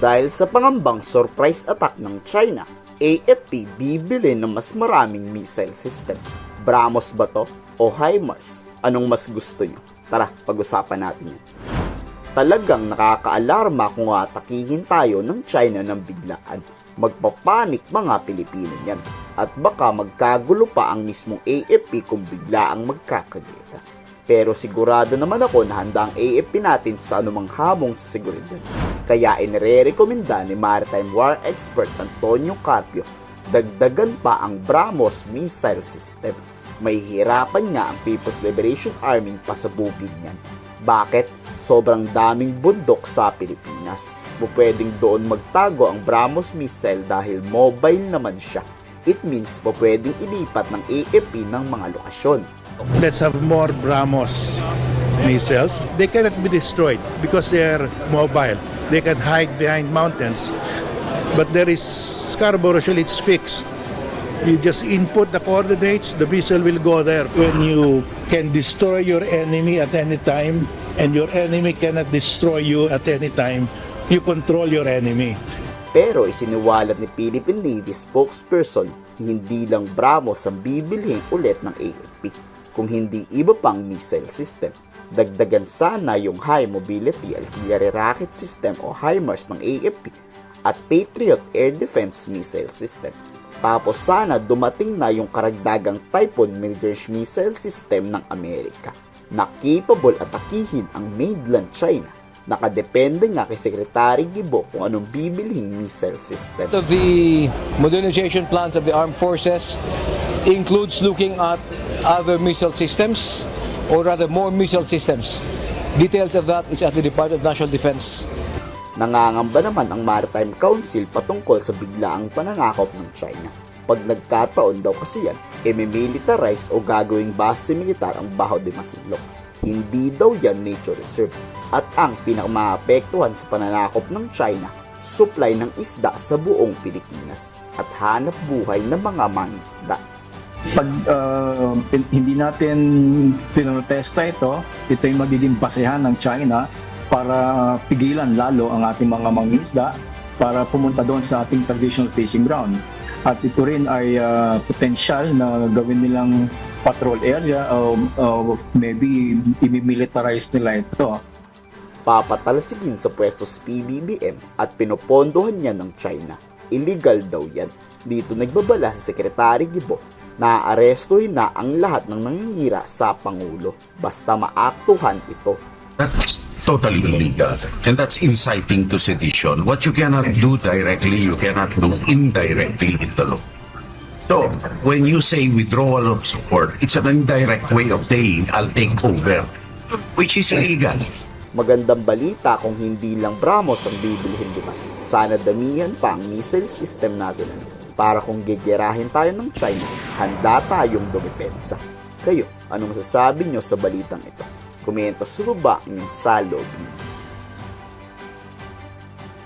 Dahil sa pangambang surprise attack ng China, AFP bibili ng mas maraming missile system. Brahmos ba to o HIMARS? Anong mas gusto nyo? Tara, pag-usapan natin yan. Talagang nakakaalarma kung atakihin tayo ng China ng biglaan. Magpapanik mga Pilipino niyan. At baka magkagulo pa ang mismong AFP kung biglaang magkakagita. Pero sigurado naman ako na handa ang AFP natin sa anumang hamong sa seguridad. Kaya inire-rekomenda ni Maritime War Expert Antonio Carpio dagdagan pa ang BrahMos missile system. May hirapan nga ang People's Liberation Army pasabugin niyan. Bakit? Sobrang daming bundok sa Pilipinas. Pupwedeng doon magtago ang BrahMos missile dahil mobile naman siya. It means pupwedeng ilipat ng AFP ng mga lokasyon. let's have more BrahMos missiles. They cannot be destroyed because they are mobile. They can hide behind mountains. But there is Scarborough, actually it's fixed. You just input the coordinates, the missile will go there. When you can destroy your enemy at any time, and your enemy cannot destroy you at any time, you control your enemy. Pero isiniwalat ni Philippine Navy spokesperson hindi lang BrahMos ang bibilhin ulit ng AFP kung hindi iba pang missile system. Dagdagan sana yung High Mobility Artillery Rocket System o HIMARS ng AFP at Patriot Air Defense Missile System. Tapos sana dumating na yung karagdagang Typhoon mid-range missile system ng Amerika na capable atakihin ang mainland China. Nakadepende nga kay Secretary Gibo kung anong bibilhing missile system. of the modernization plans of the armed forces includes looking at other missile systems, or rather more missile systems. Details of that is at the Department of National Defense. Nangangamba naman ang Maritime Council patungkol sa biglaang pananakop ng China. Pag nagkataon daw kasi yan, emimilitarize o gagawing base militar ang Baho de Masinloc. Hindi daw yan nature reserve. At ang pinakamaapektuhan sa pananakop ng China, supply ng isda sa buong Pilipinas at hanap buhay ng mga mangisda. Pag uh, hindi natin pinotesta ito, ito yung magiging basehan ng China para pigilan lalo ang ating mga mangingisda para pumunta doon sa ating traditional fishing ground. At ito rin ay uh, potential na gawin nilang patrol area o o maybe imimilitarize nila ito. papatalsigin sa pwesto sa PBBM at pinopondohan niya ng China. Illegal daw yan. Dito nagbabala si Sekretary Gibo na arestuhin na ang lahat ng nangingira sa Pangulo basta maaktuhan ito. That's totally illegal. And that's inciting to sedition. What you cannot do directly, you cannot do indirectly in the law. So, when you say withdrawal of support, it's an indirect way of saying, I'll take over, which is illegal. Magandang balita kung hindi lang Brahmos ang bibilhin di ba? Sana damihan pa ang missile system natin para kung gigerahin tayo ng China, handa tayong dumipensa. Kayo, ano masasabi nyo sa balitang ito? Komento sa baba inyong salogin.